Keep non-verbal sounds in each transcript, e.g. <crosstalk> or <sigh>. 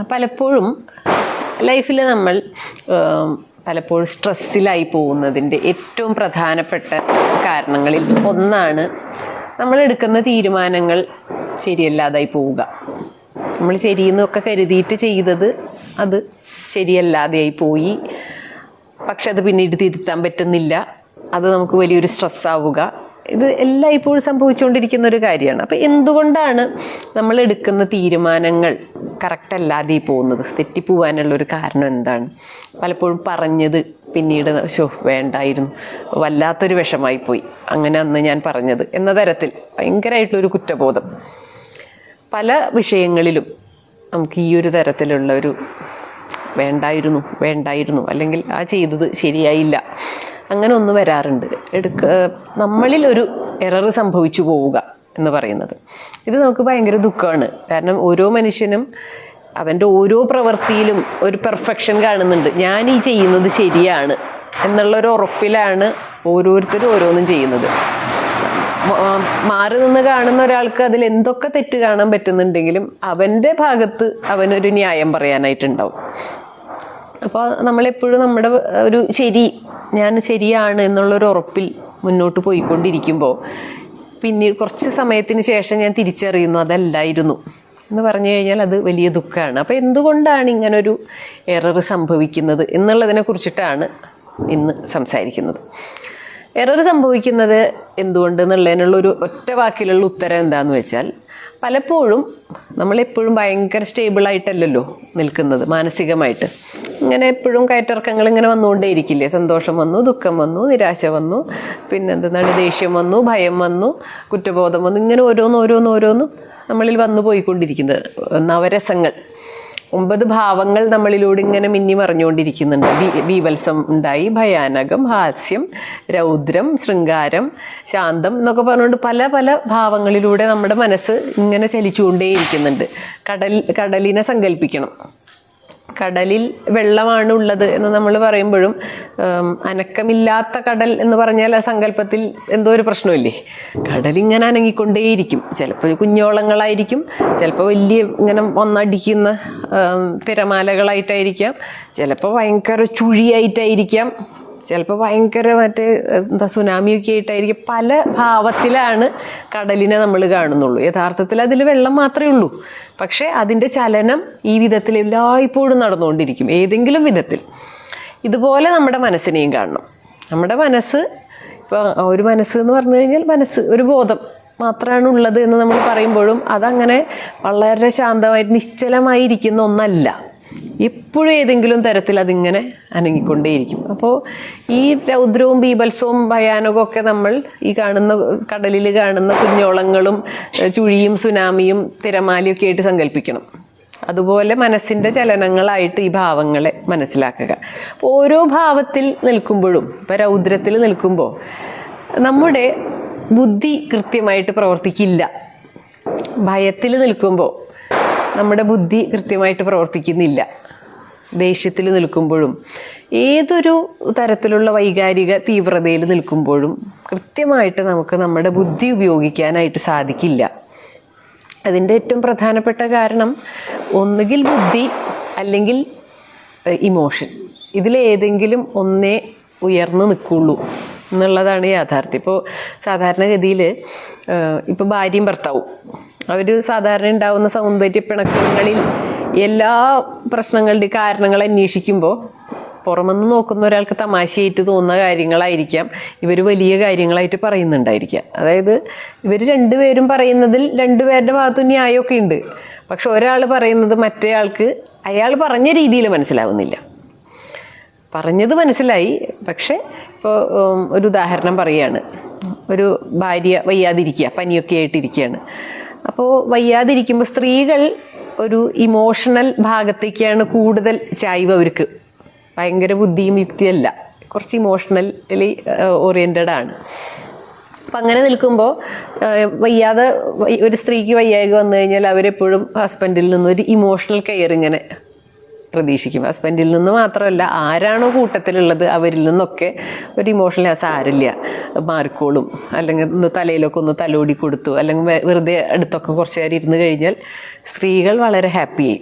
പലപ്പോഴും ലൈഫിൽ നമ്മൾ പലപ്പോഴും സ്ട്രെസ്സിലായി പോകുന്നതിന്റെ ഏറ്റവും പ്രധാനപ്പെട്ട കാരണങ്ങളിൽ ഒന്നാണ് നമ്മൾ എടുക്കുന്ന തീരുമാനങ്ങൾ ശരിയല്ലാതായി പോവുക. നമ്മൾ ശരിയെന്നൊക്കെ കരുതിയിട്ട് ചെയ്തത് അത് ശരിയല്ലാതെയായി പോയി. പക്ഷെ അത് പിന്നീട് തിരുത്താൻ പറ്റുന്നില്ല. അത് നമുക്ക് വലിയൊരു സ്ട്രെസ് ആവുക ഇത് എല്ലാം ഇപ്പോഴും സംഭവിച്ചുകൊണ്ടിരിക്കുന്ന ഒരു കാര്യമാണ്. അപ്പം എന്തുകൊണ്ടാണ് നമ്മൾ എടുക്കുന്ന തീരുമാനങ്ങൾ കറക്റ്റ് അല്ലാതെ പോകുന്നത്? തെറ്റിപ്പോവാനുള്ള ഒരു കാരണം എന്താണ്? പലപ്പോഴും പറഞ്ഞത് പിന്നീട് ഷോ വേണ്ടായിരുന്നു. വല്ലാത്തൊരു വിഷമായി പോയി അങ്ങനെ അന്ന് ഞാൻ പറഞ്ഞത് എന്ന തരത്തിൽ ഭയങ്കരമായിട്ടുള്ളൊരു കുറ്റബോധം. പല വിഷയങ്ങളിലും നമുക്ക് ഈ ഒരു തരത്തിലുള്ള ഒരു വേണ്ടായിരുന്നു വേണ്ടായിരുന്നു അല്ലെങ്കിൽ ആ ചെയ്തത് ശരിയായില്ല അങ്ങനെ ഒന്ന് വരാറുണ്ട്. എടുക്ക നമ്മളിൽ ഒരു എറർ സംഭവിച്ചു പോവുക എന്ന് പറയുന്നത്. ഇത് നമുക്ക് ഭയങ്കര ദുഃഖമാണ്. കാരണം ഓരോ മനുഷ്യനും അവന്റെ ഓരോ പ്രവൃത്തിയിലും ഒരു പെർഫെക്ഷൻ കാണുന്നുണ്ട്. ഞാൻ ഈ ചെയ്യുന്നത് ശരിയാണ് എന്നുള്ളൊരു ഉറപ്പിലാണ് ഓരോരുത്തരും ഓരോന്നും ചെയ്യുന്നത്. മാറി നിന്ന് കാണുന്ന ഒരാൾക്ക് അതിൽ എന്തൊക്കെ തെറ്റ് കാണാൻ പറ്റുന്നുണ്ടെങ്കിലും അവന്റെ ഭാഗത്ത് അവനൊരു ന്യായം പറയാനായിട്ടുണ്ടാവും. അപ്പോൾ നമ്മളെപ്പോഴും നമ്മുടെ ഒരു ശരി ഞാൻ ശരിയാണ് എന്നുള്ളൊരു ഉറപ്പിൽ മുന്നോട്ട് പോയിക്കൊണ്ടിരിക്കുമ്പോൾ പിന്നെ കുറച്ച് സമയത്തിന് ശേഷം ഞാൻ തിരിച്ചറിയുന്നു അതല്ലായിരുന്നു. എന്ന് പറഞ്ഞു കഴിഞ്ഞാൽ അത് വലിയ ദുഃഖമാണ് അപ്പോൾ എന്തുകൊണ്ടാണ് ഇങ്ങനൊരു എറർ സംഭവിക്കുന്നത് എന്നുള്ളതിനെ കുറിച്ചിട്ടാണ് ഇന്ന് സംസാരിക്കുന്നത്. എറർ സംഭവിക്കുന്നത് എന്തുകൊണ്ട് എന്നുള്ളതിനുള്ള ഒരു ഒറ്റ വാക്കിലുള്ള ഉത്തരം എന്താന്ന് വെച്ചാൽ പലപ്പോഴും നമ്മളെപ്പോഴും ഭയങ്കര സ്റ്റേബിളായിട്ടല്ലല്ലോ നിൽക്കുന്നത് മാനസികമായിട്ട്. ഇങ്ങനെ എപ്പോഴും കയറ്റിറക്കങ്ങൾ ഇങ്ങനെ വന്നുകൊണ്ടേയിരിക്കില്ലേ? സന്തോഷം വന്നു ദുഃഖം വന്നു നിരാശ വന്നു പിന്നെന്താണ് ദേഷ്യം വന്നു ഭയം വന്നു കുറ്റബോധം വന്നു ഇങ്ങനെ ഓരോന്ന് ഓരോന്ന് ഓരോന്നും നമ്മളിൽ വന്നു പോയിക്കൊണ്ടിരിക്കുന്നത്. നവരസങ്ങൾ ഒമ്പത് ഭാവങ്ങൾ നമ്മളിലൂടെ ഇങ്ങനെ മിന്നി മറിഞ്ഞുകൊണ്ടിരിക്കുന്നുണ്ട്. ബീവത്സം ഉണ്ടായി ഭയാനകം ഹാസ്യം രൗദ്രം ശൃംഗാരം ശാന്തം എന്നൊക്കെ പറഞ്ഞുകൊണ്ട് പല പല ഭാവങ്ങളിലൂടെ നമ്മുടെ മനസ്സ് ഇങ്ങനെ ചലിച്ചുകൊണ്ടേയിരിക്കുന്നുണ്ട്. കടൽ കടലിനെ സങ്കല്പിക്കണം കടലിൽ വെള്ളമാണ് ഉള്ളത് എന്ന് നമ്മൾ പറയുമ്പോഴും അനക്കമില്ലാത്ത കടൽ എന്ന് പറഞ്ഞാൽ ആ സങ്കല്പത്തിൽ എന്തോ ഒരു പ്രശ്നമില്ലേ? കടലിങ്ങനെ അനങ്ങിക്കൊണ്ടേയിരിക്കും. ചിലപ്പോൾ കുഞ്ഞോളങ്ങളായിരിക്കും ചിലപ്പോൾ വലിയ ഇങ്ങനെ വന്നടിക്കുന്ന ഉം, തിരമാലകളായിട്ടായിരിക്കാം ചിലപ്പോൾ ഭയങ്കര ചുഴിയായിട്ടായിരിക്കാം. ചിലപ്പോൾ ഭയങ്കര മറ്റേ എന്താ സുനാമിയൊക്കെ ആയിട്ടായിരിക്കും പല ഭാവത്തിലാണ് കടലിനെ നമ്മൾ കാണുന്നുള്ളൂ. യഥാർത്ഥത്തിൽ അതിൽ വെള്ളം മാത്രമേ ഉള്ളൂ. പക്ഷേ അതിന്റെ ചലനം ഈ വിധത്തിൽ എല്ലായ്പ്പോഴും നടന്നുകൊണ്ടിരിക്കും ഏതെങ്കിലും വിധത്തിൽ. ഇതുപോലെ നമ്മുടെ മനസ്സിനെയും കാണണം. നമ്മുടെ മനസ്സ് ഇപ്പോൾ ഒരു മനസ്സ് എന്ന് പറഞ്ഞു കഴിഞ്ഞാൽ മനസ്സ് ഒരു ബോധം മാത്രമാണ് ഉള്ളത് എന്ന് നമ്മൾ പറയുമ്പോഴും അതങ്ങനെ വളരെ ശാന്തമായിട്ട് നിശ്ചലമായിരിക്കുന്ന ഒന്നല്ല. എപ്പോഴും ഏതെങ്കിലും തരത്തിൽ അതിങ്ങനെ അനങ്ങിക്കൊണ്ടേയിരിക്കും. അപ്പോൾ ഈ രൗദ്രവും ബീഭത്സവും ഭയാനകവും ഒക്കെ നമ്മൾ ഈ കാണുന്ന കടലിൽ കാണുന്ന കുഞ്ഞോളങ്ങളും ചുഴിയും സുനാമിയും തിരമാലയും ഒക്കെ ആയിട്ട് സങ്കല്പിക്കണം. അതുപോലെ മനസ്സിന്റെ ചലനങ്ങളായിട്ട് ഈ ഭാവങ്ങളെ മനസ്സിലാക്കുക. ഓരോ ഭാവത്തിൽ നിൽക്കുമ്പോഴും ഇപ്പം രൗദ്രത്തിൽ നിൽക്കുമ്പോൾ നമ്മുടെ ബുദ്ധി കൃത്യമായിട്ട് പ്രവർത്തിക്കില്ല. ഭയത്തിൽ നിൽക്കുമ്പോൾ നമ്മുടെ ബുദ്ധി കൃത്യമായിട്ട് പ്രവർത്തിക്കുന്നില്ല. ദേഷ്യത്തിൽ നിൽക്കുമ്പോഴും ഏതൊരു തരത്തിലുള്ള വൈകാരിക തീവ്രതയിൽ നിൽക്കുമ്പോഴും കൃത്യമായിട്ട് നമുക്ക് നമ്മുടെ ബുദ്ധി ഉപയോഗിക്കാനായിട്ട് സാധിക്കില്ല. അതിന്റെ ഏറ്റവും പ്രധാനപ്പെട്ട കാരണം ഒന്നുകിൽ ബുദ്ധി അല്ലെങ്കിൽ ഇമോഷൻ. ഇതിലേതെങ്കിലും ഒന്നേ ഉയർന്നു നിൽക്കുള്ളൂ എന്നുള്ളതാണ് യാഥാർത്ഥ്യം. ഇപ്പോൾ സാധാരണഗതിയിൽ ഇപ്പോൾ ഭാര്യയും ഭർത്താവും. അവർ സാധാരണ ഉണ്ടാവുന്ന സൗന്ദര്യ പിണക്കങ്ങളിൽ എല്ലാ പ്രശ്നങ്ങളുടെ കാരണങ്ങൾ അന്വേഷിക്കുമ്പോൾ പുറമെന്ന് നോക്കുന്ന ഒരാൾക്ക് തമാശയായിട്ട് തോന്നുന്ന കാര്യങ്ങളായിരിക്കാം. ഇവർ വലിയ കാര്യങ്ങളായിട്ട് പറയുന്നുണ്ടായിരിക്കാം. അതായത് ഇവർ രണ്ടുപേരും പറയുന്നതിൽ രണ്ടുപേരുടെ ഭാഗത്തു ന്യായമൊക്കെ ഉണ്ട്. പക്ഷെ ഒരാൾ പറയുന്നത് മറ്റേയാൾക്ക് അയാൾ പറഞ്ഞ രീതിയിൽ മനസ്സിലാവുന്നില്ല. പറഞ്ഞത് മനസ്സിലായി. പക്ഷെ ഇപ്പോൾ ഒരു ഉദാഹരണം പറയുകയാണ് ഒരു ഭാര്യ വയ്യാതിരിക്കുക പനിയൊക്കെ ആയിട്ടിരിക്കുകയാണ്. അപ്പോൾ വയ്യാതിരിക്കുമ്പോൾ സ്ത്രീകൾ ഒരു ഇമോഷണൽ ഭാഗത്തേക്കാണ് കൂടുതൽ ചായ്വ് അവർക്ക്. ഭയങ്കര ബുദ്ധിയും യുക്തിയല്ല കുറച്ച് ഇമോഷണലി ഓറിയന്റഡ് ആണ്. അപ്പം അങ്ങനെ നിൽക്കുമ്പോൾ വയ്യാതെ ഒരു സ്ത്രീക്ക് വയ്യായ്ക വന്നു കഴിഞ്ഞാൽ അവരെപ്പോഴും ഹസ്ബൻഡിൽ നിന്നൊരു ഇമോഷണൽ കെയർ ഇങ്ങനെ പ്രതീക്ഷിക്കും. ഹസ്ബൻഡിൽ നിന്ന് മാത്രമല്ല ആരാണോ കൂട്ടത്തിലുള്ളത് അവരിൽ നിന്നൊക്കെ ഒരു ഇമോഷണൽ ആ സാരില്ല മാറിക്കോളും. അല്ലെങ്കിൽ ഒന്ന് തലയിലൊക്കെ ഒന്ന് തലോടി കൊടുത്തു. അല്ലെങ്കിൽ വെറുതെ അടുത്തൊക്കെ കുറച്ച് നേരം ഇരുന്ന് കഴിഞ്ഞാൽ സ്ത്രീകൾ വളരെ ഹാപ്പി ആയി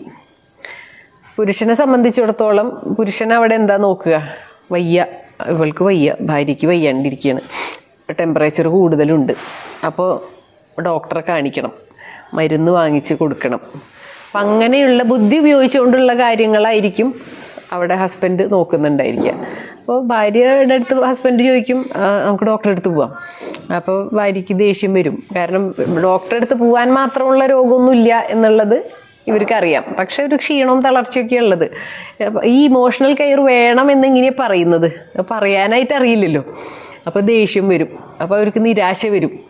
പുരുഷനെ സംബന്ധിച്ചിടത്തോളം പുരുഷൻ അവിടെ എന്താ നോക്കുക? വയ്യ. ഇവൾക്ക് വയ്യ. ഭാര്യയ്ക്ക് വയ്യാണ്ടിരിക്കുകയാണ് ടെമ്പറേച്ചർ കൂടുതലുണ്ട്. അപ്പോൾ ഡോക്ടറെ കാണിക്കണം. മരുന്ന് വാങ്ങിച്ച് കൊടുക്കണം. അപ്പം അങ്ങനെയുള്ള ബുദ്ധി ഉപയോഗിച്ചുകൊണ്ടുള്ള കാര്യങ്ങളായിരിക്കും അവിടെ ഹസ്ബൻഡ് നോക്കുന്നുണ്ടായിരിക്കുക. അപ്പോൾ ഭാര്യയുടെ അടുത്ത് ഹസ്ബൻഡ് ചോദിക്കും നമുക്ക് ഡോക്ടറെ അടുത്ത് പോവാം. അപ്പോൾ ഭാര്യയ്ക്ക് ദേഷ്യം വരും. കാരണം ഡോക്ടറെ അടുത്ത് പോകാൻ മാത്രമുള്ള രോഗമൊന്നുമില്ല എന്നുള്ളത് ഇവർക്കറിയാം. പക്ഷെ ഒരു ക്ഷീണവും തളർച്ചയൊക്കെ ഉള്ളത്. ഈ ഇമോഷണൽ കെയർ വേണം എന്നിങ്ങനെ പറയുന്നത്. പറയാനായിട്ട് അറിയില്ലല്ലോ. അപ്പോൾ ദേഷ്യം വരും. അപ്പോൾ അവർക്ക് നിരാശ വരും.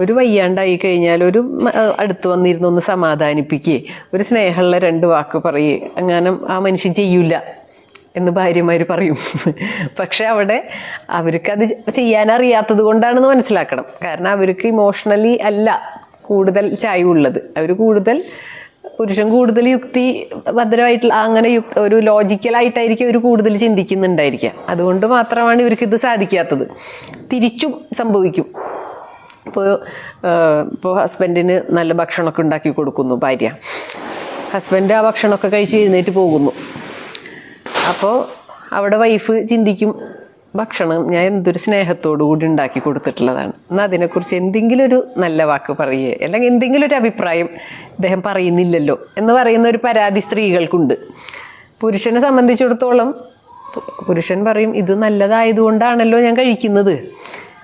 ഒരു വയ്യാണ്ടായി കഴിഞ്ഞാൽ ഒരു അടുത്ത് വന്നിരുന്ന് ഒന്ന് സമാധാനിപ്പിക്കുകയെ ഒരു സ്നേഹമുള്ള രണ്ട് വാക്ക് പറയേ. അങ്ങനെ ആ മനുഷ്യൻ ചെയ്യൂല എന്ന് ഭാര്യമാർ പറയും. <laughs> പക്ഷെ അവിടെ അവർക്കത് ചെയ്യാനറിയാത്തത് കൊണ്ടാണെന്ന് മനസ്സിലാക്കണം. കാരണം അവർക്ക് ഇമോഷണലി അല്ല കൂടുതൽ ചായവുള്ളത്. അവർ കൂടുതൽ പുരുഷൻ കൂടുതൽ യുക്തി ഭദ്രമായിട്ടുള്ള അങ്ങനെ ഒരു ലോജിക്കലായിട്ടായിരിക്കും അവർ കൂടുതൽ ചിന്തിക്കുന്നുണ്ടായിരിക്കുക. അതുകൊണ്ട് മാത്രമാണ് ഇവർക്ക് ഇത് സാധിക്കാത്തത്. തിരിച്ചും സംഭവിക്കും. ഇപ്പോൾ ഇപ്പോൾ ഹസ്ബൻഡിന് നല്ല ഭക്ഷണമൊക്കെ ഉണ്ടാക്കി കൊടുക്കുന്നു ഭാര്യ. ഹസ്ബൻഡ് ആ ഭക്ഷണമൊക്കെ കഴിച്ച് എഴുന്നേറ്റ് പോകുന്നു. അപ്പോൾ അവിടെ വൈഫ് ചിന്തിക്കും ഭക്ഷണം ഞാൻ എന്തൊരു സ്നേഹത്തോടു കൂടി ഉണ്ടാക്കി കൊടുത്തിട്ടുള്ളതാണ്. എന്നാൽ അതിനെക്കുറിച്ച് എന്തെങ്കിലും ഒരു നല്ല വാക്ക് പറയുക അല്ലെങ്കിൽ എന്തെങ്കിലും ഒരു അഭിപ്രായം ഇദ്ദേഹം പറയുന്നില്ലല്ലോ എന്ന് പറയുന്ന ഒരു പരാതി സ്ത്രീകൾക്കുണ്ട്. പുരുഷനെ സംബന്ധിച്ചിടത്തോളം പുരുഷൻ പറയും ഇത് നല്ലതായതുകൊണ്ടാണല്ലോ ഞാൻ കഴിക്കുന്നത്.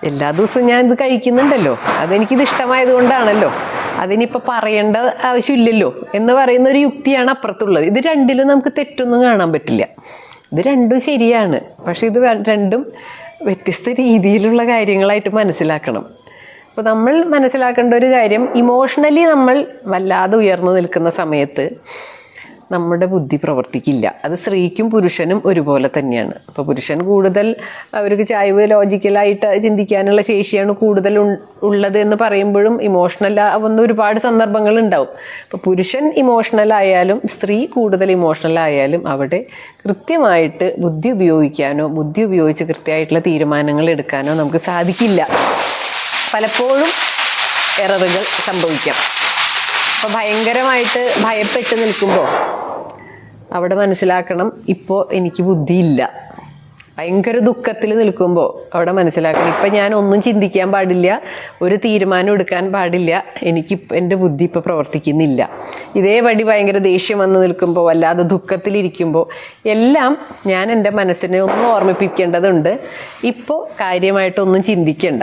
എല്ലാ ദിവസവും ഞാൻ ഇത് കഴിക്കുന്നുണ്ടല്ലോ. അതെനിക്കിത് ഇഷ്ടമായത് കൊണ്ടാണല്ലോ അതിനിപ്പോൾ പറയേണ്ട ആവശ്യമില്ലല്ലോ എന്ന് പറയുന്ന ഒരു യുക്തിയാണ് അപ്പുറത്തുള്ളത്. ഇത് രണ്ടിലും നമുക്ക് തെറ്റൊന്നും കാണാൻ പറ്റില്ല. ഇത് രണ്ടും ശരിയാണ്. പക്ഷെ ഇത് രണ്ടും വ്യത്യസ്ത രീതിയിലുള്ള കാര്യങ്ങളായിട്ട് മനസ്സിലാക്കണം. അപ്പോൾ നമ്മൾ മനസ്സിലാക്കേണ്ട ഒരു കാര്യം ഇമോഷണലി നമ്മൾ വല്ലാതെ ഉയർന്നു നിൽക്കുന്ന സമയത്ത് നമ്മുടെ ബുദ്ധി പ്രവർത്തിക്കില്ല. അത് സ്ത്രീക്കും പുരുഷനും ഒരുപോലെ തന്നെയാണ്. അപ്പോൾ പുരുഷൻ കൂടുതൽ അവർക്ക് ചായ്വ് ലോജിക്കലായിട്ട് ചിന്തിക്കാനുള്ള ശേഷിയാണ് കൂടുതൽ ഉള്ളത് എന്ന് പറയുമ്പോഴും ഇമോഷണൽ ആവുന്ന ഒരുപാട് സന്ദർഭങ്ങൾ ഉണ്ടാവും. അപ്പോൾ പുരുഷൻ ഇമോഷണൽ ആയാലും സ്ത്രീ കൂടുതൽ ഇമോഷണൽ ആയാലും അവിടെ കൃത്യമായിട്ട് ബുദ്ധി ഉപയോഗിക്കാനോ ബുദ്ധി ഉപയോഗിച്ച് കൃത്യമായിട്ടുള്ള തീരുമാനങ്ങൾ എടുക്കാനോ നമുക്ക് സാധിക്കില്ല. പലപ്പോഴും എററുകൾ സംഭവിക്കാം. അപ്പോൾ ഭയങ്കരമായിട്ട് ഭയപ്പെട്ട് നിൽക്കുമ്പോൾ അവിടെ മനസ്സിലാക്കണം ഇപ്പോൾ എനിക്ക് ബുദ്ധിയില്ല. ഭയങ്കര ദുഃഖത്തിൽ നിൽക്കുമ്പോൾ അവിടെ മനസ്സിലാക്കണം. ഇപ്പം ഞാൻ ഒന്നും ചിന്തിക്കാൻ പാടില്ല ഒരു തീരുമാനം എടുക്കാൻ പാടില്ല എനിക്ക് എന്റെ ബുദ്ധി ഇപ്പോൾ പ്രവർത്തിക്കുന്നില്ല. ഇതേപടി ഭയങ്കര ദേഷ്യം വന്ന് നിൽക്കുമ്പോൾ വല്ലാതെ ദുഃഖത്തിലിരിക്കുമ്പോൾ എല്ലാം ഞാൻ എന്റെ മനസ്സിനെ ഒന്ന് ഓർമ്മിപ്പിക്കേണ്ടതുണ്ട്. ഇപ്പോൾ കാര്യമായിട്ടൊന്നും ചിന്തിക്കണ്ട.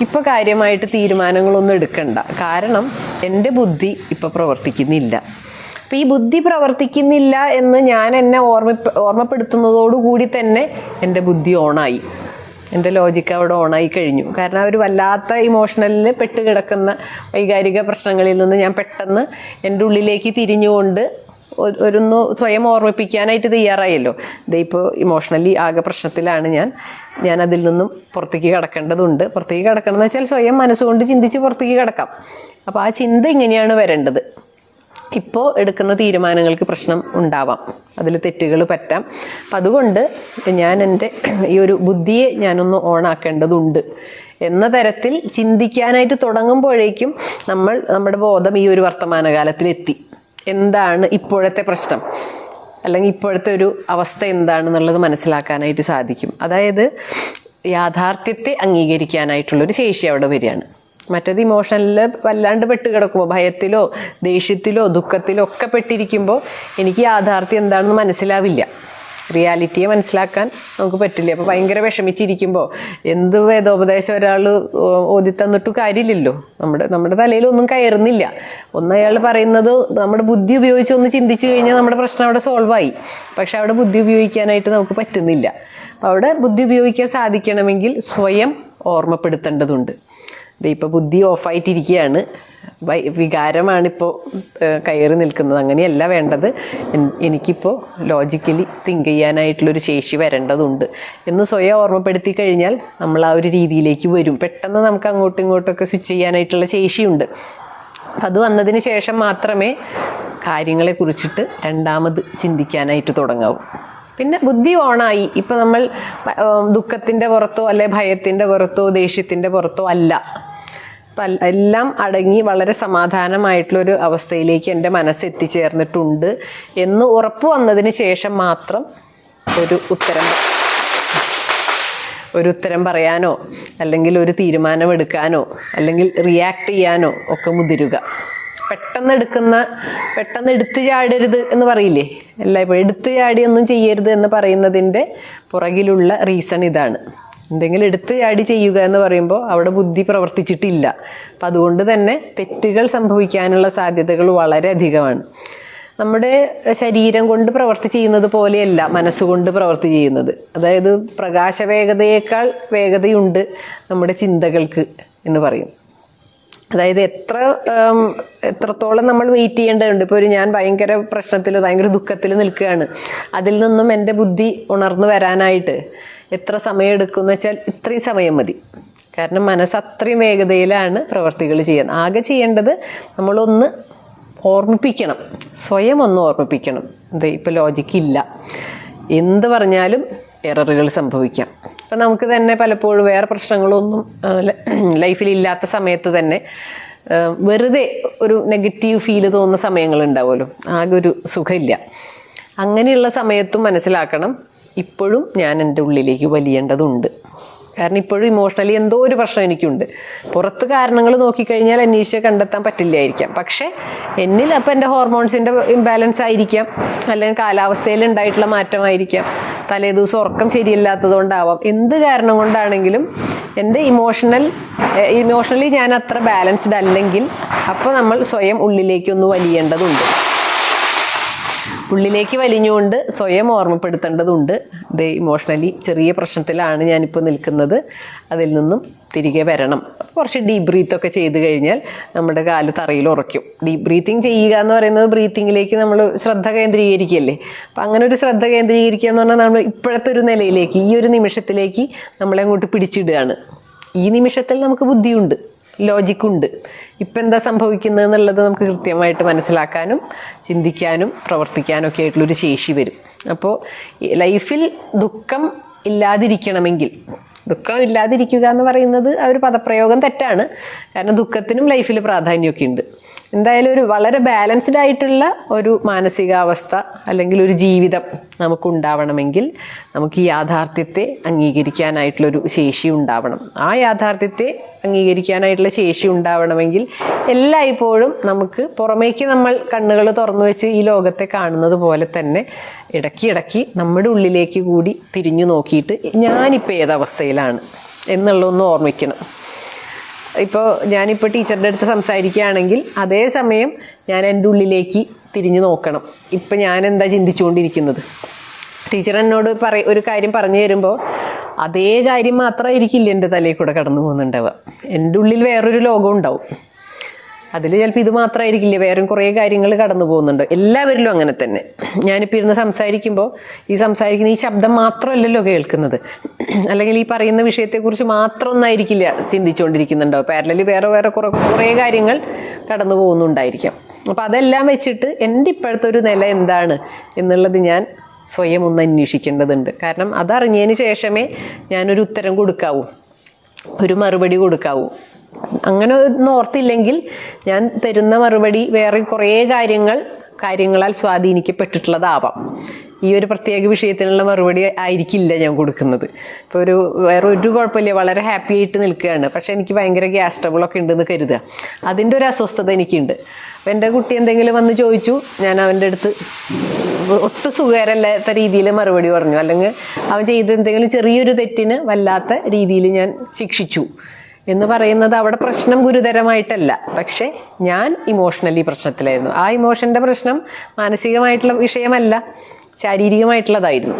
ഇപ്പോൾ കാര്യമായിട്ട് തീരുമാനങ്ങളൊന്നും എടുക്കണ്ട. കാരണം എന്റെ ബുദ്ധി ഇപ്പോൾ പ്രവർത്തിക്കുന്നില്ല. അപ്പൊ ഈ ബുദ്ധി പ്രവർത്തിക്കുന്നില്ല എന്ന് ഞാൻ എന്നെ ഓർമ്മ ഓർമ്മപ്പെടുത്തുന്നതോടുകൂടി തന്നെ എന്റെ ബുദ്ധി ഓണായി. എന്റെ ലോജിക്ക് അവിടെ ഓണായി കഴിഞ്ഞു. കാരണം അവർ വല്ലാത്ത ഇമോഷണലിൽ പെട്ട് കിടക്കുന്ന വൈകാരിക പ്രശ്നങ്ങളിൽ നിന്ന് ഞാൻ പെട്ടെന്ന് എന്റെ ഉള്ളിലേക്ക് തിരിഞ്ഞുകൊണ്ട് ഒരു ഒരുന്ന് സ്വയം ഓർമ്മിപ്പിക്കാനായിട്ട് തയ്യാറായല്ലോ. ദേ ഇപ്പോൾ ഇമോഷണലി ആകെ പ്രശ്നത്തിലാണ് ഞാൻ. ഞാൻ അതിൽ നിന്നും പുറത്തേക്ക് കിടക്കേണ്ടതുണ്ട്. പുറത്തേക്ക് കിടക്കണം എന്ന് വെച്ചാൽ സ്വയം മനസ്സുകൊണ്ട് ചിന്തിച്ച് പുറത്തേക്ക് കിടക്കാം. അപ്പോൾ ആ ചിന്ത ഇങ്ങനെയാണ് വരേണ്ടത്. ഇപ്പോൾ എടുക്കുന്ന തീരുമാനങ്ങൾക്ക് പ്രശ്നം ഉണ്ടാവാം. അതിൽ തെറ്റുകൾ പറ്റാം. അപ്പം അതുകൊണ്ട് ഞാൻ എന്റെ ഈ ഒരു ബുദ്ധിയെ ഞാനൊന്ന് ഓണാക്കേണ്ടതുണ്ട്. എന്ന തരത്തിൽ ചിന്തിക്കാനായിട്ട് തുടങ്ങുമ്പോഴേക്കും നമ്മൾ നമ്മുടെ ബോധം ഈ ഒരു വർത്തമാനകാലത്തിലെത്തി. എന്താണ് ഇപ്പോഴത്തെ പ്രശ്നം? അല്ലെങ്കിൽ ഇപ്പോഴത്തെ ഒരു അവസ്ഥ എന്താണെന്നുള്ളത് മനസ്സിലാക്കാനായിട്ട് സാധിക്കും. അതായത് യാഥാർത്ഥ്യത്തെ അംഗീകരിക്കാനായിട്ടുള്ളൊരു ശേഷി അവിടെ വരികയാണ്. മറ്റേത് ഇമോഷണലിൽ വല്ലാണ്ട് പെട്ട് കിടക്കുമ്പോൾ ഭയത്തിലോ ദേഷ്യത്തിലോ ദുഃഖത്തിലോ ഒക്കെ പെട്ടിരിക്കുമ്പോൾ എനിക്ക് യാഥാർത്ഥ്യം എന്താണെന്ന് മനസ്സിലാവില്ല. റിയാലിറ്റിയെ മനസ്സിലാക്കാൻ നമുക്ക് പറ്റില്ല. അപ്പോൾ ഭയങ്കര വിഷമിച്ചിരിക്കുമ്പോൾ എന്ത് വേദോപദേശം ഒരാൾ ഓതി തന്നിട്ട് കാര്യമില്ലല്ലോ. നമ്മുടെ നമ്മുടെ തലയിലൊന്നും കയറുന്നില്ല. ഒന്ന് അയാൾ പറയുന്നത് നമ്മുടെ ബുദ്ധി ഉപയോഗിച്ച് ഒന്ന് ചിന്തിച്ചു കഴിഞ്ഞാൽ നമ്മുടെ പ്രശ്നം അവിടെ സോൾവ് ആയി. പക്ഷെ അവിടെ ബുദ്ധി ഉപയോഗിക്കാനായിട്ട് നമുക്ക് പറ്റുന്നില്ല. അപ്പോൾ അവിടെ ബുദ്ധി ഉപയോഗിക്കാൻ സാധിക്കണമെങ്കിൽ സ്വയം ഓർമ്മപ്പെടുത്തേണ്ടതുണ്ട്. ദേ ഇപ്പോൾ ബുദ്ധി ഓഫായിട്ടിരിക്കുകയാണ് വൈ- വികാരമാണിപ്പോൾ കയറി നിൽക്കുന്നത്. അങ്ങനെയല്ല വേണ്ടത്. എനിക്കിപ്പോൾ ലോജിക്കലി തിങ്ക് ചെയ്യാനായിട്ടുള്ളൊരു ശേഷി വരേണ്ടതുണ്ട്. എന്ന് സ്വയം ഓർമ്മപ്പെടുത്തി കഴിഞ്ഞാൽ നമ്മൾ ആ ഒരു രീതിയിലേക്ക് വരും. പെട്ടെന്ന് നമുക്ക് അങ്ങോട്ടും ഇങ്ങോട്ടൊക്കെ സ്വിച്ച് ചെയ്യാനായിട്ടുള്ള ശേഷിയുണ്ട്. അത് വന്നതിന് ശേഷം മാത്രമേ കാര്യങ്ങളെ കുറിച്ചിട്ട് രണ്ടാമത് ചിന്തിക്കാനായിട്ട് തുടങ്ങാവൂ. പിന്നെ ബുദ്ധി ഓണായി. ഇപ്പം നമ്മൾ ദുഃഖത്തിന്റെ പുറത്തോ അല്ലെ ഭയത്തിന്റെ പുറത്തോ ദേഷ്യത്തിന്റെ പുറത്തോ അല്ല. എല്ലാം അടങ്ങി വളരെ സമാധാനമായിട്ടുള്ളൊരു അവസ്ഥയിലേക്ക് എന്റെ മനസ്സ് എത്തിച്ചേർന്നിട്ടുണ്ട് എന്ന് ഉറപ്പ് വന്നതിന് ശേഷം മാത്രം ഒരു ഉത്തരം ഒരു ഉത്തരം പറയാനോ അല്ലെങ്കിൽ ഒരു തീരുമാനമെടുക്കാനോ അല്ലെങ്കിൽ റിയാക്ട് ചെയ്യാനോ ഒക്കെ മുതിരുക. പെട്ടെന്ന് എടുക്കുന്ന പെട്ടെന്ന് എടുത്തു ചാടരുത് എന്ന് പറയില്ലേ? എല്ലായ്പ്പോഴും എടുത്തു ചാടിയൊന്നും ചെയ്യരുത് എന്ന് പറയുന്നതിന്റെ പുറകിലുള്ള റീസൺ ഇതാണ്. എന്തെങ്കിലും എടുത്തു ചാടി ചെയ്യുക എന്ന് പറയുമ്പോൾ അവിടെ ബുദ്ധി പ്രവർത്തിച്ചിട്ടില്ല. അപ്പം അതുകൊണ്ട് തന്നെ തെറ്റുകൾ സംഭവിക്കാനുള്ള സാധ്യതകൾ വളരെ അധികമാണ്. നമ്മുടെ ശരീരം കൊണ്ട് പ്രവർത്തി ചെയ്യുന്നത് പോലെയല്ല മനസ്സുകൊണ്ട് പ്രവർത്തി ചെയ്യുന്നത്. അതായത് പ്രകാശവേഗതയേക്കാൾ വേഗതയുണ്ട് നമ്മുടെ ചിന്തകൾക്ക് എന്ന് പറയും. അതായത് എത്ര എത്രത്തോളം നമ്മൾ വെയിറ്റ് ചെയ്യേണ്ടതുണ്ട്. ഇപ്പോൾ ഒരു ഞാൻ ഭയങ്കര പ്രശ്നത്തിൽ ഭയങ്കര ദുഃഖത്തിൽ നിൽക്കുകയാണ്. അതിൽ നിന്നും എന്റെ ബുദ്ധി ഉണർന്നു വരാനായിട്ട് എത്ര സമയം എടുക്കുമെന്ന് വെച്ചാൽ ഇത്രയും സമയം മതി. കാരണം മനസ്സ് അത്രയും വേഗതയിലാണ് പ്രവർത്തികൾ ചെയ്യുന്നത് ആകെ ചെയ്യേണ്ടത് നമ്മളൊന്ന് ഓർമ്മിപ്പിക്കണം. സ്വയം ഒന്ന് ഓർമ്മിപ്പിക്കണം. ഇത് ഇപ്പോൾ ലോജിക്കില്ല എന്ത് പറഞ്ഞാലും എററുകൾ സംഭവിക്കാം. അപ്പം നമുക്ക് തന്നെ പലപ്പോഴും വേറെ പ്രശ്നങ്ങളൊന്നും ലൈഫിൽ ഇല്ലാത്ത സമയത്ത് തന്നെ വെറുതെ ഒരു നെഗറ്റീവ് ഫീൽ തോന്നുന്ന സമയങ്ങളുണ്ടാവുമല്ലോ. ആകെ ഒരു സുഖമില്ല. അങ്ങനെയുള്ള സമയത്തും മനസ്സിലാക്കണം ഇപ്പോഴും ഞാൻ എന്റെ ഉള്ളിലേക്ക് വലിയേണ്ടതുണ്ട്. കാരണം ഇപ്പോഴും ഇമോഷണലി എന്തോ ഒരു പ്രശ്നം എനിക്കുണ്ട്. പുറത്ത് കാരണങ്ങൾ നോക്കിക്കഴിഞ്ഞാൽ അന്വേഷിച്ച് കണ്ടെത്താൻ പറ്റില്ലായിരിക്കാം. പക്ഷേ എന്നിൽ അപ്പം എന്റെ ഹോർമോൺസിന്റെ ഇംബാലൻസ് ആയിരിക്കാം. അല്ലെങ്കിൽ കാലാവസ്ഥയിൽ ഉണ്ടായിട്ടുള്ള മാറ്റമായിരിക്കാം. തലേ ദിവസം ഉറക്കം ശരിയല്ലാത്തതുകൊണ്ടാവാം. എന്ത് കാരണം കൊണ്ടാണെങ്കിലും എന്റെ ഇമോഷണൽ ഇമോഷണലി ഞാൻ അത്ര ബാലൻസ്ഡ് അല്ലെങ്കിൽ അപ്പോൾ നമ്മൾ സ്വയം ഉള്ളിലേക്കൊന്ന് വലിയേണ്ടതുണ്ട്. ഉള്ളിലേക്ക് വലിഞ്ഞുകൊണ്ട് സ്വയം ഓർമ്മപ്പെടുത്തേണ്ടതുണ്ട്. ഇത് ഇമോഷണലി ചെറിയ പ്രശ്നത്തിലാണ് ഞാനിപ്പോൾ നിൽക്കുന്നത്. അതിൽ നിന്നും തിരികെ വരണം. കുറച്ച് ഡീപ് ബ്രീത്തൊക്കെ ചെയ്ത് കഴിഞ്ഞാൽ നമ്മുടെ കാൽ തറയിൽ ഉറയ്ക്കും. ഡീപ് ബ്രീത്തിങ് ചെയ്യുക എന്ന് പറയുന്നത് ബ്രീത്തിങ്ങിലേക്ക് നമ്മൾ ശ്രദ്ധ കേന്ദ്രീകരിക്കുകയല്ലേ? അപ്പം അങ്ങനെ ഒരു ശ്രദ്ധ കേന്ദ്രീകരിക്കുക എന്ന് പറഞ്ഞാൽ നമ്മൾ ഇപ്പോഴത്തെ ഒരു നിലയിലേക്ക് ഈ ഒരു നിമിഷത്തിലേക്ക് നമ്മളെ അങ്ങോട്ട് പിടിച്ചിടുകയാണ്. ഈ നിമിഷത്തിൽ നമുക്ക് ബുദ്ധിയുണ്ട്. ലോജിക്കുണ്ട്. ഇപ്പം എന്താ സംഭവിക്കുന്നത് എന്നുള്ളത് നമുക്ക് കൃത്യമായിട്ട് മനസ്സിലാക്കാനും ചിന്തിക്കാനും പ്രവർത്തിക്കാനും ഒക്കെ ആയിട്ടുള്ളൊരു ശേഷി വരും. അപ്പോൾ ലൈഫിൽ ദുഃഖം ഇല്ലാതിരിക്കണമെങ്കിൽ ദുഃഖം ഇല്ലാതിരിക്കുക എന്ന് പറയുന്നത് ആ ഒരു പദപ്രയോഗം തെറ്റാണ്. കാരണം ദുഃഖത്തിനും ലൈഫിൽ പ്രാധാന്യമൊക്കെ ഉണ്ട്. എന്തായാലും ഒരു വളരെ ബാലൻസ്ഡ് ആയിട്ടുള്ള ഒരു മാനസികാവസ്ഥ അല്ലെങ്കിൽ ഒരു ജീവിതം നമുക്ക് ഉണ്ടാവണമെങ്കിൽ നമുക്ക് ഈ യാഥാർത്ഥ്യത്തെ അംഗീകരിക്കാനായിട്ടുള്ളൊരു ശേഷി ഉണ്ടാവണം. ആ യാഥാർത്ഥ്യത്തെ അംഗീകരിക്കാനായിട്ടുള്ള ശേഷി ഉണ്ടാവണമെങ്കിൽ എല്ലായ്പ്പോഴും നമുക്ക് പുറമേക്ക് നമ്മൾ കണ്ണുകൾ തുറന്നു വെച്ച് ഈ ലോകത്തെ കാണുന്നത് പോലെ തന്നെ ഇടയ്ക്ക് ഇടയ്ക്ക് നമ്മുടെ ഉള്ളിലേക്ക് കൂടി തിരിഞ്ഞു നോക്കിയിട്ട് ഞാനിപ്പോൾ ഏതവസ്ഥയിലാണ് എന്നുള്ളതൊന്ന് ഓർമ്മിക്കണം. ഇപ്പോൾ ഞാനിപ്പോൾ ടീച്ചറുടെ അടുത്ത് സംസാരിക്കുകയാണെങ്കിൽ അതേസമയം ഞാൻ എന്റെ ഉള്ളിലേക്ക് തിരിഞ്ഞു നോക്കണം. ഇപ്പം ഞാൻ എന്താ ചിന്തിച്ചുകൊണ്ടിരിക്കുന്നത്? ടീച്ചർ എന്നോട് പറ ഒരു കാര്യം പറഞ്ഞു തരുമ്പോൾ അതേ കാര്യം മാത്രമായിരിക്കില്ല എന്റെ തലയിൽ കൂടെ കടന്നു പോകുന്നുണ്ടാവുക. എന്റെ ഉള്ളിൽ വേറൊരു ലോകം ഉണ്ടാവും. അതിൽ ചിലപ്പോൾ ഇത് മാത്രമായിരിക്കില്ല വേറെയും കുറേ കാര്യങ്ങൾ കടന്നു പോകുന്നുണ്ട്. എല്ലാവരിലും അങ്ങനെ തന്നെ. ഞാനിപ്പോൾ ഇരുന്ന് സംസാരിക്കുമ്പോൾ ഈ സംസാരിക്കുന്ന ഈ ശബ്ദം മാത്രമല്ലല്ലോ കേൾക്കുന്നത്. അല്ലെങ്കിൽ ഈ പറയുന്ന വിഷയത്തെക്കുറിച്ച് മാത്രം ഒന്നായിരിക്കില്ല ചിന്തിച്ചുകൊണ്ടിരിക്കുന്നുണ്ടോ പാരലലി വേറെ വേറെ കുറേ കുറേ കാര്യങ്ങൾ കടന്നു പോകുന്നുണ്ടായിരിക്കാം. അപ്പോൾ അതെല്ലാം വെച്ചിട്ട് എന്റെ ഇപ്പോഴത്തെ ഒരു നില എന്താണ് എന്നുള്ളത് ഞാൻ സ്വയം ഒന്ന് അന്വേഷിക്കേണ്ടതുണ്ട്. കാരണം അതറിഞ്ഞതിന് ശേഷമേ ഞാനൊരു ഉത്തരം കൊടുക്കാവൂ. ഒരു മറുപടി കൊടുക്കാവൂ. അങ്ങനെ ഒന്നും ഓർത്തില്ലെങ്കിൽ ഞാൻ തരുന്ന മറുപടി വേറെ കുറേ കാര്യങ്ങൾ കാര്യങ്ങളാൽ സ്വാധീനിക്കപ്പെട്ടിട്ടുള്ളതാവാം. ഈ ഒരു പ്രത്യേക വിഷയത്തിനുള്ള മറുപടി ആയിരിക്കില്ല ഞാൻ കൊടുക്കുന്നത്. ഇപ്പോൾ ഒരു വേറെ ഒരു കുഴപ്പമില്ല വളരെ ഹാപ്പി ആയിട്ട് നിൽക്കുകയാണ്. പക്ഷെ എനിക്ക് ഭയങ്കര ഗ്യാസ് ട്രബിളൊക്കെ ഉണ്ടെന്ന് കരുതുക. അതിന്റെ ഒരു അസ്വസ്ഥത എനിക്കുണ്ട്. അപ്പം എന്റെ കുട്ടി എന്തെങ്കിലും വന്ന് ചോദിച്ചു ഞാൻ അവന്റെ അടുത്ത് ഒട്ടും സുഖകരമല്ലാത്ത രീതിയിൽ മറുപടി പറഞ്ഞു. അല്ലെങ്കിൽ അവൻ ചെയ്ത എന്തെങ്കിലും ചെറിയൊരു തെറ്റിന് വല്ലാത്ത രീതിയിൽ ഞാൻ ശിക്ഷിച്ചു. എന്ന് പറയുന്നത് അവിടെ പ്രശ്നം ഗുരുതരമായിട്ടല്ല. പക്ഷെ ഞാൻ ഇമോഷണലി പ്രശ്നത്തിലായിരുന്നു. ആ ഇമോഷന്റെ പ്രശ്നം മാനസികമായിട്ടുള്ള വിഷയമല്ല ശാരീരികമായിട്ടുള്ളതായിരുന്നു.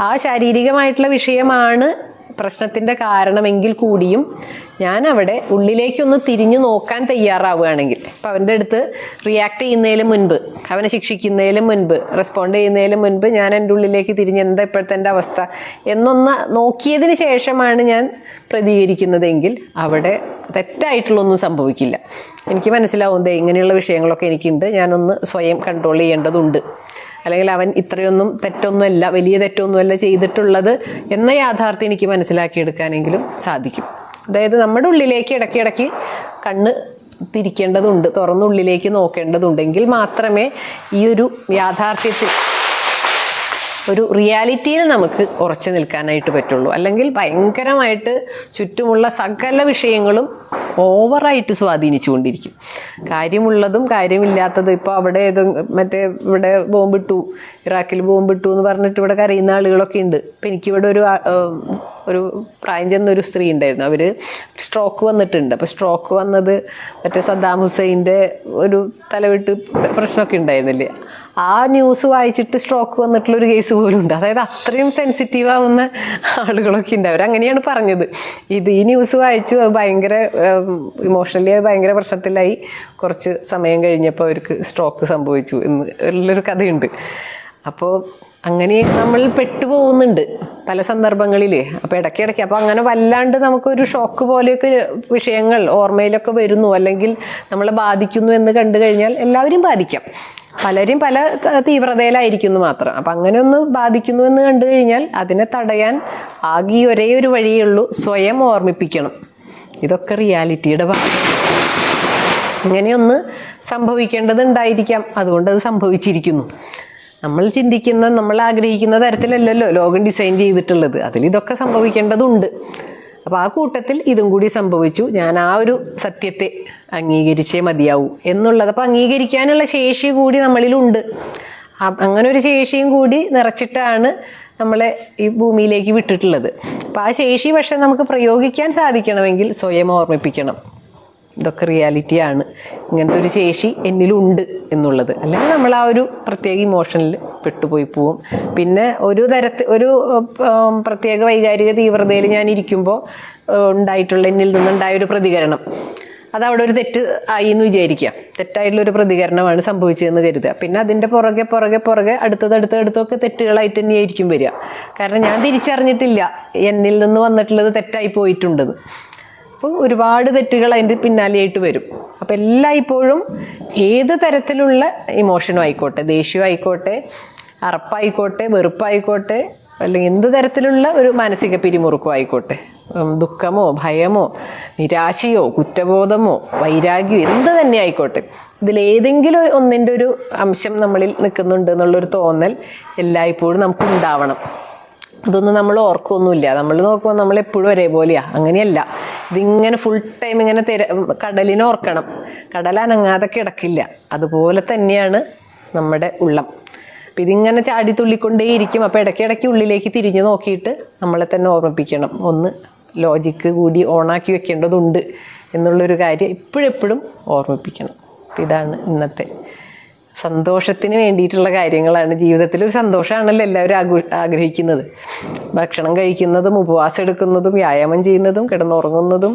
ആ ശാരീരികമായിട്ടുള്ള വിഷയമാണ് പ്രശ്നത്തിന്റെ കാരണമെങ്കിൽ കൂടിയും ഞാൻ അവിടെ ഉള്ളിലേക്കൊന്ന് തിരിഞ്ഞു നോക്കാൻ തയ്യാറാവുകയാണെങ്കിൽ ഇപ്പം അവന്റെ അടുത്ത് റിയാക്ട് ചെയ്യുന്നതിന് മുൻപ് അവനെ ശിക്ഷിക്കുന്നതിന് മുൻപ് റെസ്പോണ്ട് ചെയ്യുന്നതിന് മുൻപ് ഞാൻ എന്റെ ഉള്ളിലേക്ക് തിരിഞ്ഞ് എന്താ ഇപ്പോഴത്തെ എന്റെ അവസ്ഥ എന്നൊന്ന് നോക്കിയതിന് ശേഷമാണ് ഞാൻ പ്രതികരിക്കുന്നതെങ്കിൽ അവിടെ തെറ്റായിട്ടുള്ളൊന്നും സംഭവിക്കില്ല. എനിക്ക് മനസ്സിലാവും ദേ ഇങ്ങനെയുള്ള വിഷയങ്ങളൊക്കെ എനിക്കുണ്ട്. ഞാനൊന്ന് സ്വയം കൺട്രോൾ ചെയ്യേണ്ടതുണ്ട്. അല്ലെങ്കിൽ അവൻ ഇത്രയൊന്നും തെറ്റൊന്നുമല്ല വലിയ തെറ്റൊന്നുമല്ല ചെയ്തിട്ടുള്ളത് എന്ന യാഥാർത്ഥ്യം എനിക്ക് മനസ്സിലാക്കിയെടുക്കാനെങ്കിലും സാധിക്കും. അതായത് നമ്മുടെ ഉള്ളിലേക്ക് ഇടയ്ക്കിടയ്ക്ക് കണ്ണ് തിരിക്കേണ്ടതുണ്ട് തുറന്നുള്ളിലേക്ക് നോക്കേണ്ടതുണ്ടെങ്കിൽ മാത്രമേ ഈ ഒരു യാഥാർത്ഥ്യത്തിൽ ഒരു റിയാലിറ്റിയിൽ നമുക്ക് ഉറച്ചു നിൽക്കാനായിട്ട് പറ്റുള്ളൂ. അല്ലെങ്കിൽ ഭയങ്കരമായിട്ട് ചുറ്റുമുള്ള സകല വിഷയങ്ങളും ഓവറായിട്ട് സ്വാധീനിച്ചുകൊണ്ടിരിക്കും. കാര്യമുള്ളതും കാര്യമില്ലാത്തതും ഇപ്പോൾ അവിടെ ഏത് മറ്റേ ഇവിടെ ബോംബിട്ടു ഇറാഖിൽ ബോംബിട്ടു എന്ന് പറഞ്ഞിട്ട് ഇവിടെ കരയുന്ന ആളുകളൊക്കെ ഉണ്ട്. ഇപ്പം എനിക്കിവിടെ ഒരു ഒരു പ്രായം ചെന്ന ഒരു സ്ത്രീ ഉണ്ടായിരുന്നു. അവർ സ്ട്രോക്ക് വന്നിട്ടുണ്ട്. അപ്പോൾ സ്ട്രോക്ക് വന്നത് മറ്റേ സദ്ദാം ഹുസൈന്റെ ഒരു തലവിട്ട് പ്രശ്നമൊക്കെ ഉണ്ടായിരുന്നില്ലേ? ആ ന്യൂസ് വായിച്ചിട്ട് സ്ട്രോക്ക് വന്നിട്ടുള്ള ഒരു കേസ് പോലും ഉണ്ട്. അതായത് അത്രയും സെൻസിറ്റീവ് ആവുന്ന ആളുകളൊക്കെ ഉണ്ട്. അവരങ്ങനെയാണ് പറഞ്ഞത്. ഇത് ഈ ന്യൂസ് വായിച്ചു ഭയങ്കര ഇമോഷണലി ഭയങ്കര പ്രശ്നത്തിലായി. കുറച്ച് സമയം കഴിഞ്ഞപ്പോൾ അവർക്ക് സ്ട്രോക്ക് സംഭവിച്ചു എന്ന് ഉള്ളൊരു കഥയുണ്ട്. അപ്പോൾ അങ്ങനെ നമ്മൾ പെട്ടുപോകുന്നുണ്ട് പല സന്ദർഭങ്ങളിൽ അപ്പോൾ ഇടയ്ക്കിടയ്ക്ക് അപ്പോൾ അങ്ങനെ വല്ലാണ്ട് നമുക്കൊരു ഷോക്ക് പോലെയൊക്കെ വിഷയങ്ങൾ ഓർമ്മയിലൊക്കെ വരുന്നു. അല്ലെങ്കിൽ നമ്മളെ ബാധിക്കുന്നു എന്ന് കണ്ടു കഴിഞ്ഞാൽ എല്ലാവരും ബാധിക്കാം. പലരും പല തീവ്രതയിലായിരിക്കുന്നു മാത്രം. അപ്പം അങ്ങനെ ഒന്ന് ബാധിക്കുന്നു എന്ന് കണ്ടു കഴിഞ്ഞാൽ അതിനെ തടയാൻ ആകെ ഒരേ ഒരു വഴിയേ ഉള്ളൂ സ്വയം ഓർമ്മിപ്പിക്കണം. ഇതൊക്കെ റിയാലിറ്റിയുടെ ഭാഗം. ഇങ്ങനെയൊന്ന് സംഭവിക്കേണ്ടത് ഉണ്ടായിരിക്കാം അതുകൊണ്ട് അത് സംഭവിച്ചിരിക്കുന്നു. നമ്മൾ ചിന്തിക്കുന്ന നമ്മൾ ആഗ്രഹിക്കുന്ന തരത്തിലല്ലല്ലോ ലോകം ഡിസൈൻ ചെയ്തിട്ടുള്ളത്. അതിൽ ഇതൊക്കെ സംഭവിക്കേണ്ടതുണ്ട്. അപ്പോൾ ആ കൂട്ടത്തിൽ ഇതും കൂടി സംഭവിച്ചു. ഞാൻ ആ ഒരു സത്യത്തെ അംഗീകരിച്ചേ മതിയാവൂ എന്നുള്ളത്. അപ്പോൾ അംഗീകരിക്കാനുള്ള ശേഷി കൂടി നമ്മളിലുണ്ട്. അങ്ങനെ ഒരു ശേഷിയും കൂടി നിറച്ചിട്ടാണ് നമ്മളെ ഈ ഭൂമിയിലേക്ക് വിട്ടിട്ടുള്ളത്. അപ്പോൾ ആ ശേഷി പക്ഷെ നമുക്ക് പ്രയോഗിക്കാൻ സാധിക്കണമെങ്കിൽ സ്വയം ഓർമ്മിപ്പിക്കണം. ഇതൊക്കെ റിയാലിറ്റിയാണ് ഇങ്ങനത്തെ ഒരു ശേഷി എന്നിലുണ്ട് എന്നുള്ളത്. അല്ലെങ്കിൽ നമ്മൾ ആ ഒരു പ്രത്യേക ഇമോഷനിൽ പെട്ടുപോയി പോവും. പിന്നെ ഒരു തരത്തിൽ ഒരു പ്രത്യേക വൈകാരിക തീവ്രതയിൽ ഞാൻ ഇരിക്കുമ്പോൾ ഉണ്ടായിട്ടുള്ള എന്നിൽ നിന്നുണ്ടായ ഒരു പ്രതികരണം. അതവിടെ ഒരു തെറ്റ് ആയി എന്ന് വിചാരിക്കാം തെറ്റായിട്ടുള്ള ഒരു പ്രതികരണമാണ് സംഭവിച്ചതെന്ന് കരുതുക. പിന്നെ അതിന്റെ പുറകെ പുറകെ പുറകെ അടുത്തത് അടുത്തടുത്തൊക്കെ തെറ്റുകളായിട്ട് തന്നെയായിരിക്കും വരിക. കാരണം ഞാൻ തിരിച്ചറിഞ്ഞിട്ടില്ല. എന്നിൽ നിന്ന് വന്നിട്ടുള്ളത് തെറ്റായി പോയിട്ടുണ്ടെന്ന്. അപ്പോൾ ഒരുപാട് തെറ്റുകൾ അതിന്റെ പിന്നാലെയായിട്ട് വരും. അപ്പം എല്ലായ്പ്പോഴും ഏത് തരത്തിലുള്ള ഇമോഷനും ആയിക്കോട്ടെ ദേഷ്യം ആയിക്കോട്ടെ അറപ്പായിക്കോട്ടെ വെറുപ്പായിക്കോട്ടെ അല്ലെങ്കിൽ എന്ത് തരത്തിലുള്ള ഒരു മാനസിക പിരിമുറുക്കോ ആയിക്കോട്ടെ. ദുഃഖമോ ഭയമോ നിരാശയോ കുറ്റബോധമോ വൈരാഗ്യമോ എന്ത് തന്നെ ആയിക്കോട്ടെ. ഇതിലേതെങ്കിലും ഒന്നിന്റെ ഒരു അംശം നമ്മളിൽ നിൽക്കുന്നുണ്ട് എന്നുള്ളൊരു തോന്നൽ എല്ലായ്പ്പോഴും നമുക്ക് ഉണ്ടാവണം അതൊന്നും നമ്മൾ ഓർക്കൊന്നുമില്ല. നമ്മൾ നോക്കുമ്പോൾ നമ്മൾ എപ്പോഴും ഒരേപോലെയാ. അങ്ങനെയല്ല. ഇതിങ്ങനെ ഫുൾ ടൈം ഇങ്ങനെ തിര കടലിനെ ഓർക്കണം. കടൽ അനങ്ങാതെ കിടക്കില്ല. അതുപോലെ തന്നെയാണ് നമ്മുടെ ഉള്ളം. അപ്പം ഇതിങ്ങനെ ചാടി തുള്ളിക്കൊണ്ടേയിരിക്കും. അപ്പോൾ ഇടയ്ക്കിടയ്ക്ക് ഉള്ളിലേക്ക് തിരിഞ്ഞു നോക്കിയിട്ട് നമ്മളെ തന്നെ ഓർമ്മിപ്പിക്കണം. ഒന്ന് ലോജിക്ക് കൂടി ഓണാക്കി വെക്കേണ്ടതുണ്ട് എന്നുള്ളൊരു കാര്യം ഇപ്പോഴെപ്പോഴും ഓർമ്മിപ്പിക്കണം. ഇതാണ് ഇന്നത്തെ സന്തോഷത്തിന് വേണ്ടിയിട്ടുള്ള കാര്യങ്ങളാണ്. ജീവിതത്തിൽ ഒരു സന്തോഷമാണല്ലോ എല്ലാവരും ആഘോ ആഗ്രഹിക്കുന്നത്. ഭക്ഷണം കഴിക്കുന്നതും ഉപവാസം എടുക്കുന്നതും വ്യായാമം ചെയ്യുന്നതും കിടന്നുറങ്ങുന്നതും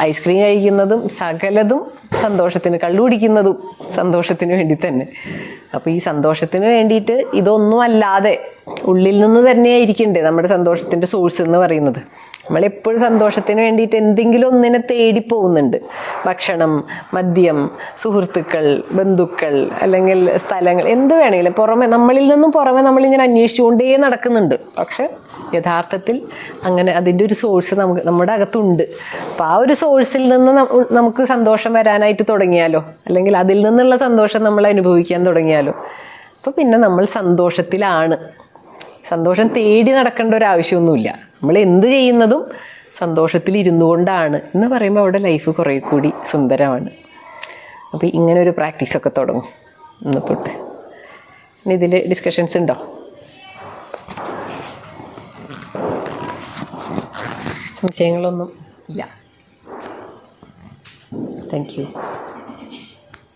ഐസ്ക്രീം കഴിക്കുന്നതും സകലതും സന്തോഷത്തിന് കള്ളു കുടിക്കുന്നതും സന്തോഷത്തിന് വേണ്ടി തന്നെ. അപ്പോൾ ഈ സന്തോഷത്തിന് വേണ്ടിയിട്ട് ഇതൊന്നും അല്ലാതെ ഉള്ളിൽ നിന്ന് തന്നെയായിരിക്കണ്ടേ നമ്മുടെ സന്തോഷത്തിന്റെ സോഴ്സ് എന്ന് പറയുന്നത്. നമ്മളെപ്പോഴും സന്തോഷത്തിന് വേണ്ടിയിട്ട് എന്തെങ്കിലും ഒന്നിനെ തേടി പോകുന്നുണ്ട്. ഭക്ഷണം മദ്യം സുഹൃത്തുക്കൾ ബന്ധുക്കൾ അല്ലെങ്കിൽ സ്ഥലങ്ങൾ എന്ത് വേണമെങ്കിലും പുറമെ നമ്മളിൽ നിന്നും പുറമെ നമ്മളിങ്ങനെ അന്വേഷിച്ചുകൊണ്ടേ നടക്കുന്നുണ്ട്. പക്ഷെ യഥാർത്ഥത്തിൽ അങ്ങനെ അതിന്റെ ഒരു സോഴ്സ് നമുക്ക് നമ്മുടെ അകത്തുണ്ട്. അപ്പോൾ ആ ഒരു സോഴ്സിൽ നിന്ന് നമുക്ക് സന്തോഷം വരാനായിട്ട് തുടങ്ങിയാലോ? അല്ലെങ്കിൽ അതിൽ നിന്നുള്ള സന്തോഷം നമ്മൾ അനുഭവിക്കാൻ തുടങ്ങിയാലോ? അപ്പോൾ പിന്നെ നമ്മൾ സന്തോഷത്തിലാണ്. സന്തോഷം തേടി നടക്കേണ്ട ഒരു ആവശ്യമൊന്നുമില്ല. നമ്മൾ എന്ത് ചെയ്യുന്നതും സന്തോഷത്തിൽ ഇരുന്നു കൊണ്ടാണ്. എന്ന് പറയുമ്പോൾ അവിടെ ലൈഫ് കുറേ കൂടി സുന്ദരമാണ്. അപ്പോൾ ഇങ്ങനെ ഒരു പ്രാക്ടീസൊക്കെ തുടങ്ങും ഇന്ന് തൊട്ട്. ഇനി ഇതിൽ ഡിസ്കഷൻസ് ഉണ്ടോ? സംശയങ്ങളൊന്നും ഇല്ല. Thank you